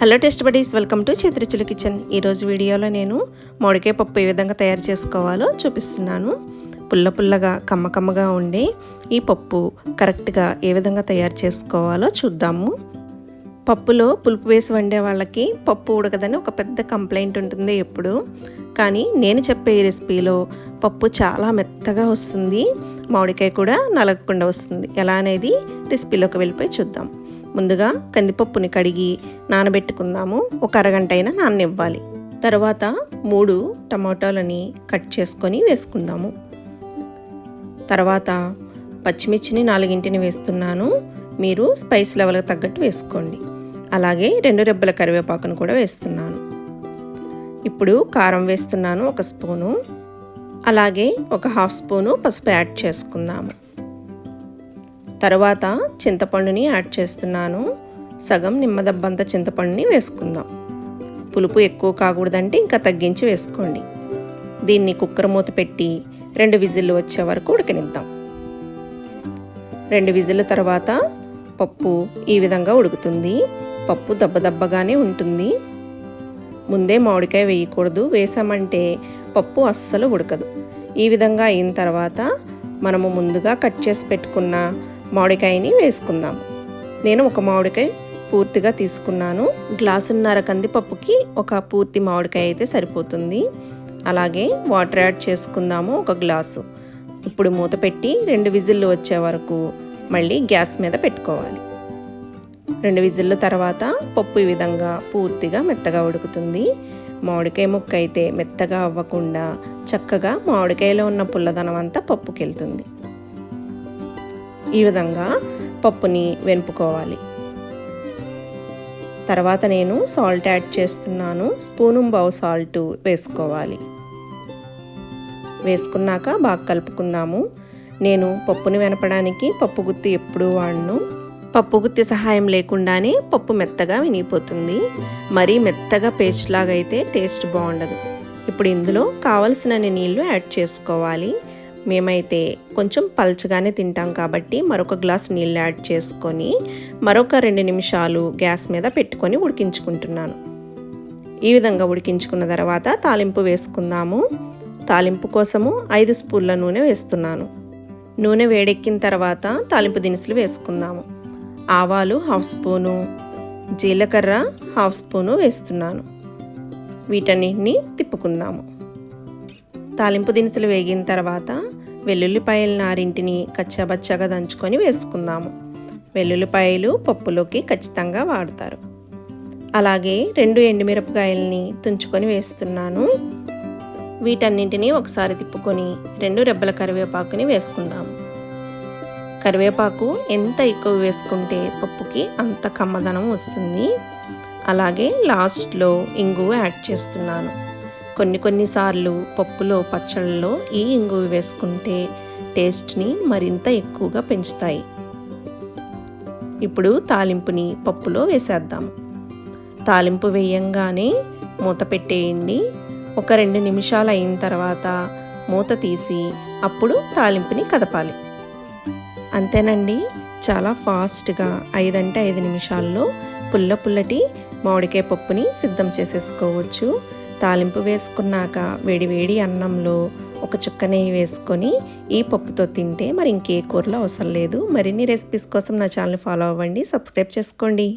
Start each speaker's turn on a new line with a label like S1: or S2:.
S1: Hello test buddies welcome to చిత్రచులు kitchen. ఈరోజు వీడియోలో నేను మామిడికాయ పప్పు ఏ విధంగా తయారు చేసుకోవాలో చూపిస్తున్నాను. పుల్ల పుల్లగా కమ్మ కమ్మగా ఉండే ఈ పప్పు కరెక్ట్గా ఏ విధంగా తయారు చేసుకోవాలో చూద్దాము. పప్పులో పులుపు వేసి వండే వాళ్ళకి పప్పు ఉడకదని ఒక పెద్ద కంప్లైంట్ ఉంటుంది ఎప్పుడు. కానీ నేను చెప్పే ఈ రెసిపీలో పప్పు చాలా మెత్తగా వస్తుంది మామిడికాయ కూడా నలగకుండా వస్తుంది. ఎలా అనేది రెసిపీలోకి వెళ్ళిపోయి చూద్దాం. ముందుగా కందిపప్పుని కడిగి నానబెట్టుకుందాము. ఒక అరగంట అయినా నాననివ్వాలి. తర్వాత మూడు టమాటాలని కట్ చేసుకొని వేసుకుందాము. తర్వాత పచ్చిమిర్చిని నాలుగింటిని వేస్తున్నాను. మీరు స్పైస్ లెవెల్కి తగ్గట్టు వేసుకోండి. అలాగే రెండు రెబ్బల కరివేపాకును కూడా వేస్తున్నాను. ఇప్పుడు కారం వేస్తున్నాను ఒక స్పూను. అలాగే ఒక హాఫ్ స్పూను పసుపు యాడ్ చేసుకుందాము. తర్వాత చింతపండుని యాడ్ చేస్తున్నాను. సగం నిమ్మదబ్బంత చింతపండుని వేసుకుందాం. పులుపు ఎక్కువ కాకూడదంటే ఇంకా తగ్గించి వేసుకోండి. దీన్ని కుక్కర్ మూత పెట్టి రెండు విజిల్లు వచ్చే వరకు ఉడకనిద్దాం. రెండు విజిల్ల తర్వాత పప్పు ఈ విధంగా ఉడుకుతుంది. పప్పు దబ్బదబ్బగానే ఉంటుంది. ముందే మామిడికాయ వేయకూడదు. వేసామంటే పప్పు అస్సలు ఉడకదు. ఈ విధంగా అయిన తర్వాత మనము ముందుగా కట్ చేసి పెట్టుకున్న మామిడికాయని వేసుకుందాము నేను ఒక మామిడికాయ పూర్తిగా తీసుకున్నాను. గ్లాసున్నర కందిపప్పుకి ఒక పూర్తి మామిడికాయ అయితే సరిపోతుంది. అలాగే వాటర్ యాడ్ చేసుకుందాము ఒక గ్లాసు. ఇప్పుడు మూత పెట్టి రెండు విజిల్లు వచ్చే వరకు మళ్ళీ గ్యాస్ మీద పెట్టుకోవాలి. రెండు విజిల్ల తర్వాత పప్పు ఈ విధంగా పూర్తిగా మెత్తగా ఉడుకుతుంది. మామిడికాయ ముక్క అయితే మెత్తగా అవ్వకుండా చక్కగా మామిడికాయలో ఉన్న పుల్లదనం అంతా పప్పుకెళ్తుంది. ఈ విధంగా పప్పుని వెనుపుకోవాలి. తర్వాత నేను సాల్ట్ యాడ్ చేస్తున్నాను. స్పూను బావు సాల్ట్ వేసుకోవాలి. వేసుకున్నాక బాగా కలుపుకుందాము. నేను పప్పుని వెనపడానికి పప్పు గుత్తి ఎప్పుడూ వాడను. పప్పు గుత్తి సహాయం లేకుండానే పప్పు మెత్తగా వినిగిపోతుంది. మరీ మెత్తగా పేస్ట్ లాగా అయితే టేస్ట్ బాగుండదు. ఇప్పుడు ఇందులో కావలసినన్ని నీళ్ళు యాడ్ చేసుకోవాలి. మేమైతే కొంచెం పల్చగానే తింటాం కాబట్టి మరొక గ్లాస్ నీళ్ళు యాడ్ చేసుకొని మరొక రెండు నిమిషాలు గ్యాస్ మీద పెట్టుకొని ఉడికించుకుంటున్నాను. ఈ విధంగా ఉడికించుకున్న తర్వాత తాలింపు వేసుకుందాము. తాలింపు కోసము ఐదు స్పూన్ల నూనె వేస్తున్నాను. నూనె వేడెక్కిన తర్వాత తాలింపు దినుసులు వేసుకుందాము. ఆవాలు హాఫ్ స్పూను జీలకర్ర హాఫ్ స్పూను వేస్తున్నాను. వీటన్నిటిని తిప్పుకుందాము. తాలింపు దినుసులు వేగిన తర్వాత వెల్లుల్లిపాయల నారింటిని కచ్చాబచ్చాగా దంచుకొని వేసుకుందాము. వెల్లుల్లిపాయలు పప్పులోకి ఖచ్చితంగా వాడతారు. అలాగే రెండు ఎండుమిరపకాయలని తుంచుకొని వేస్తున్నాను. వీటన్నింటినీ ఒకసారి తిప్పుకొని రెండు రెబ్బల కరివేపాకుని వేసుకుందాము. కరివేపాకు ఎంత ఎక్కువ వేసుకుంటే పప్పుకి అంత కమ్మదనం వస్తుంది. అలాగే లాస్ట్లో ఇంగు యాడ్ చేస్తున్నాను. కొన్ని కొన్నిసార్లు పప్పులో పచ్చళ్ళలో ఈ ఇంగువ వేసుకుంటే టేస్ట్ని మరింత ఎక్కువగా పెంచుతాయి. ఇప్పుడు తాలింపుని పప్పులో వేసేద్దాము తాలింపు వేయంగానే మూత పెట్టేయండి. ఒక రెండు నిమిషాలు అయిన తర్వాత మూత తీసి అప్పుడు తాలింపుని కదపాలి. అంతేనండి చాలా ఫాస్ట్గా ఐదంటే ఐదు నిమిషాల్లో పుల్ల పుల్లటి మామిడికాయ పప్పుని సిద్ధం చేసేసుకోవచ్చు. తాలింపు వేసుకున్నాక వేడి వేడి అన్నంలో ఒక చుక్క నెయ్యి వేసుకొని ఈ పప్పుతో తింటే మరి ఇంకే కూరలో అవసరం లేదు. మరిన్ని రెసిపీస్ కోసం నా ఛానల్ ఫాలో అవ్వండి సబ్స్క్రైబ్ చేసుకోండి.